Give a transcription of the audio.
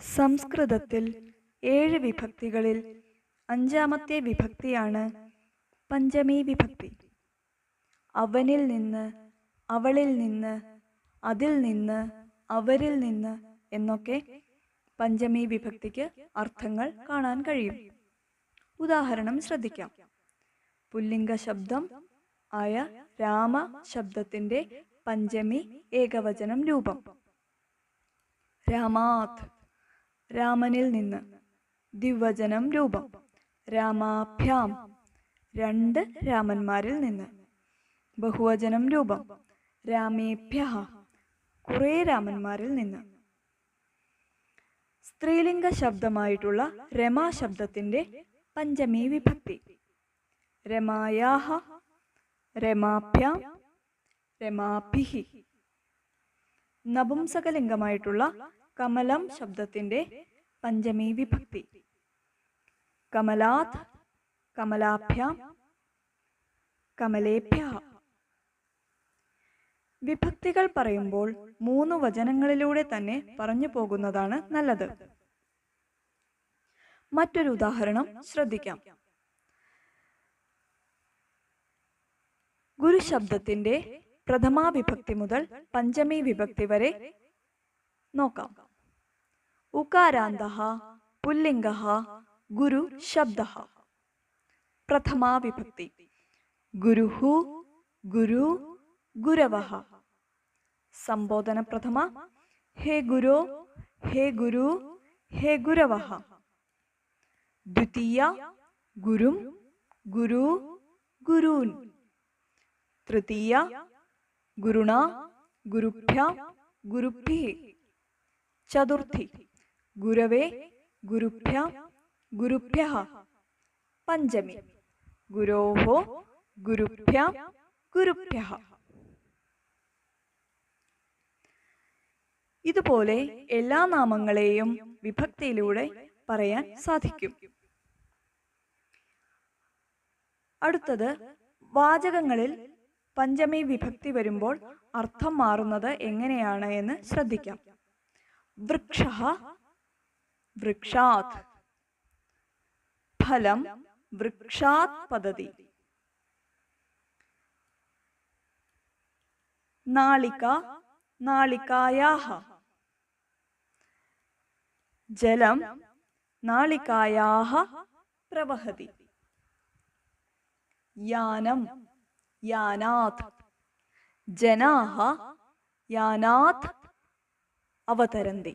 സംസ്കൃതത്തിൽ ഏഴ് വിഭക്തികളിൽ അഞ്ചാമത്തെ വിഭക്തിയാണ് പഞ്ചമി വിഭക്തി. അവനിൽ നിന്ന് അവളിൽ നിന്ന് അതിൽ നിന്ന് അവരിൽ നിന്ന് എന്നൊക്കെ പഞ്ചമി വിഭക്തിക്ക് അർത്ഥങ്ങൾ കാണാൻ കഴിയും. ഉദാഹരണം ശ്രദ്ധിക്കാം. പുല്ലിംഗ ശബ്ദം ആയ രാമ ശബ്ദത്തിന്റെ പഞ്ചമി ഏകവചനം രൂപം. രാമാത് രാമനിൽ നിന്ന്. ദിവചനം രൂപം. രാമാഭ്യാം. രണ്ട് രാമന്മാരിൽ നിന്ന്. ബഹുവചനം രൂപം. രാമേഭ്യ കുറേ രാമന്മാരിൽ നിന്ന്. സ്ത്രീലിംഗ ശബ്ദമായിട്ടുള്ള രമാ ശബ്ദത്തിന്റെ പഞ്ചമി വിഭക്തി. രമായാഹ. രമാഭ്യാം. രമാഭിഹി. നപുംസകലിംഗമായിട്ടുള്ള കമലം ശബ്ദത്തിന്റെ പഞ്ചമി വിഭക്തി. കമലാത് കമലാഭ്യാം കമലേഭ്യ. വിഭക്തികൾ പറയുമ്പോൾ മൂന്ന് വചനങ്ങളിലൂടെ തന്നെ പറഞ്ഞു പോകുന്നതാണ് നല്ലത്. മറ്റൊരു ഉദാഹരണം ശ്രദ്ധിക്കാം. ഗുരു ശബ്ദത്തിന്റെ പ്രഥമാ വിഭക്തി മുതൽ പഞ്ചമി വിഭക്തി വരെ नौका उकारान्तः पुल्लिङ्गः गुरुशब्दः प्रथमा विभक्ति गुरुः गुरु गुरवः सम्बोधनप्रथमा हे गुरो हे गुरु हे गुरवः द्वितीया गुरुं गुरु गुरून् तृतीया गुरुणा गुरुभ्य ചതുർത്ഥി. ഗുരവേ ഗുരുഭ്യ ഗുരുഭ്യ. പഞ്ചമി. ഗുരോഹോ ഗുരുഭ്യ ഗുരുഭ്യ. ഇതുപോലെ എല്ലാ നാമങ്ങളെയും വിഭക്തിയിലൂടെ പറയാൻ സാധിക്കും. അടുത്തത് വാചകങ്ങളിൽ പഞ്ചമി വിഭക്തി വരുമ്പോൾ അർത്ഥം മാറുന്നത് എങ്ങനെയാണ് എന്ന് ശ്രദ്ധിക്കാം. വൃക്ഷ വൃക്ഷാത്. ഫലം വൃക്ഷാത് പദ്ധതി. നാളിക നാളികായാഹ. ജലം നാളികായാഹ പ്രവഹതി. യാനം യാനാത്. ജനാഹ യാനാത് അവതരന്തി.